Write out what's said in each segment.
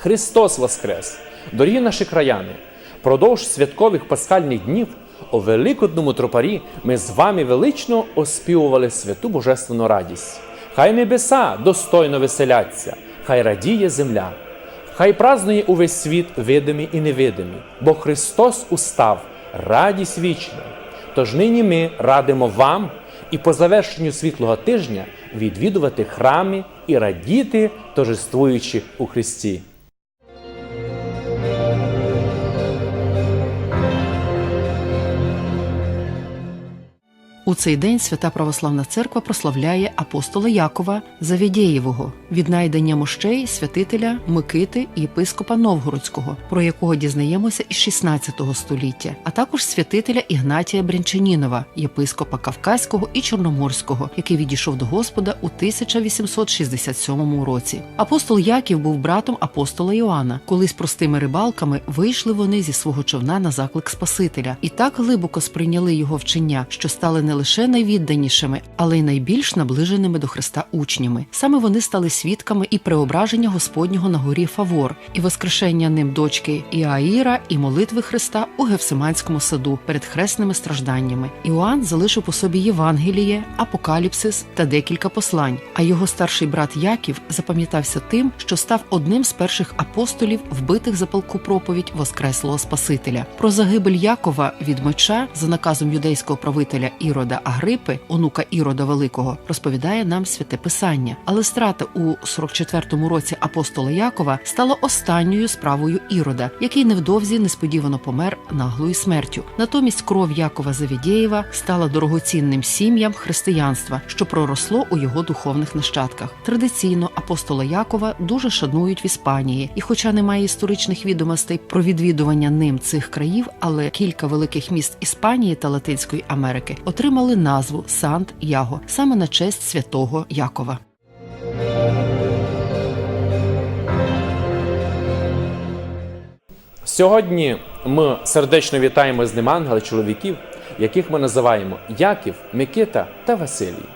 Христос Воскрес! Дорогі наші краяни! Продовж святкових пасхальних днів у Великодному тропарі ми з вами велично оспівували святу божественну радість. Хай небеса достойно веселяться, хай радіє земля, хай празнує увесь світ видимий і невидимий, бо Христос устав, радість вічна. Тож нині ми радимо вам і по завершенню світлого тижня відвідувати храми і радіти, торжествуючи у Христі. У цей день Свята Православна Церква прославляє апостола Якова Завідєєвого, віднайдення мощей святителя Микити єпископа Новгородського, про якого дізнаємося із 16 століття, а також святителя Ігнатія Брянчанінова, єпископа Кавказького і Чорноморського, який відійшов до Господа у 1867 році. Апостол Яків був братом апостола Йоанна. Колись простими рибалками вийшли вони зі свого човна на заклик Спасителя і так глибоко сприйняли його вчення, що стали не лише найвідданішими, але й найбільш наближеними до Христа учнями. Саме вони стали свідками і преображення Господнього на горі Фавор, і воскрешення ним дочки Іаїра, і молитви Христа у Гевсиманському саду перед хресними стражданнями. Іоанн залишив по собі Євангеліє, Апокаліпсис та декілька послань. А його старший брат Яків запам'ятався тим, що став одним з перших апостолів, вбитих за палку проповідь Воскреслого Спасителя. Про загибель Якова від меча за наказом юдейського правителя Ірода Агрипи, онука Ірода Великого, розповідає нам святе писання. Але страта у 44-му році апостола Якова стала останньою справою Ірода, який невдовзі несподівано помер наглою смертю. Натомість кров Якова Завідєєва стала дорогоцінним сім'ям християнства, що проросло у його духовних нащадках. Традиційно апостола Якова дуже шанують в Іспанії, і, хоча немає історичних відомостей про відвідування ним цих країв, але кілька великих міст Іспанії та Латинської Америки отримали назву Сант Яго саме на честь святого Якова. Сьогодні ми сердечно вітаємо з ним ангела чоловіків, яких ми називаємо Яків, Микита та Василій.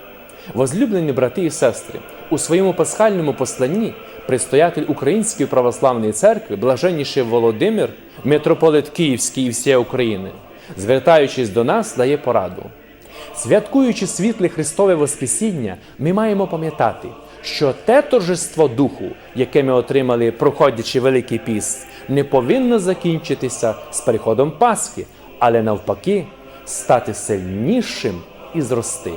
Возлюблені брати і сестри, у своєму пасхальному посланні предстоятель Української православної церкви, блаженніший Володимир, митрополит Київський і всієї України, звертаючись до нас, дає пораду. Святкуючи світле Христове Воскресіння, ми маємо пам'ятати, що те торжество духу, яке ми отримали, проходячи Великий піст, не повинно закінчитися з переходом Пасхи, але навпаки, стати сильнішим і зрости.